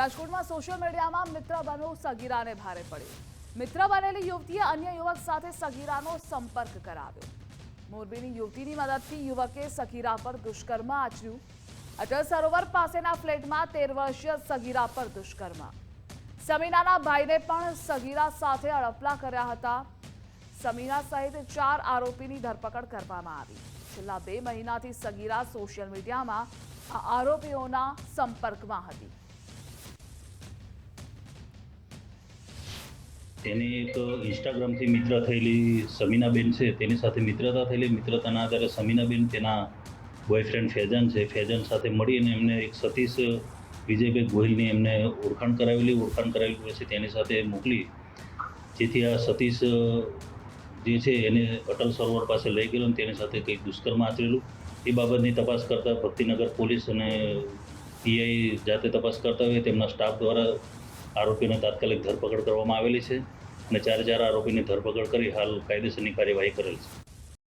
રાજકોટમાં સોશિયલ મીડિયામાં મિત્ર બનો સગીરાને ભારે પડ્યું. મિત્ર બનેલી યુવતીએ અન્ય યુવક સાથે સગીરાનો સંપર્ક કરાવ્યો. મોરબીની યુવતીની મદદથી યુવકે સગીરા પર દુષ્કર્મ આચર્યું. અટલ સરોવર પાસેના ફ્લેટમાં તેર વર્ષીય સગીરા પર દુષ્કર્મ. સમીનાના ભાઈને પણ સગીરા સાથે અડપલા કર્યા હતા. સમીના સહિત ચાર આરોપીની ધરપકડ કરવામાં આવી. છેલ્લા બે મહિનાથી સગીરા સોશિયલ મીડિયામાં આરોપીઓના સંપર્કમાં હતી. તેની એક ઇન્સ્ટાગ્રામથી મિત્ર થયેલી સમીનાબેન છે, તેની સાથે મિત્રતા થયેલી. મિત્રતાના આધારે સમીનાબેન તેના બોયફ્રેન્ડ ફેજન છે. ફેજન સાથે મળીને એમને એક સતીશ વિજયભાઈ ગોહિલની એમને ઓળખાણ કરાવેલી. ઓળખાણ કરાવેલી પછી તેની સાથે મોકલી. જેથી આ સતીશ જે છે એને અટલ સરોવર પાસે લઈ ગયેલો અને તેની સાથે કંઈક દુષ્કર્મ આચરેલું. એ બાબતની તપાસ કરતાં ભક્તિનગર પોલીસ અને પીઆઈ જાતે તપાસ કરતા હોય, તેમના સ્ટાફ દ્વારા આરોપીને તાત્કાલિક ધરપકડ કરવામાં આવેલી છે અને ચારે ચાર આરોપીની ધરપકડ કરી હાલ કાયદેસરની કાર્યવાહી કરેલ છે.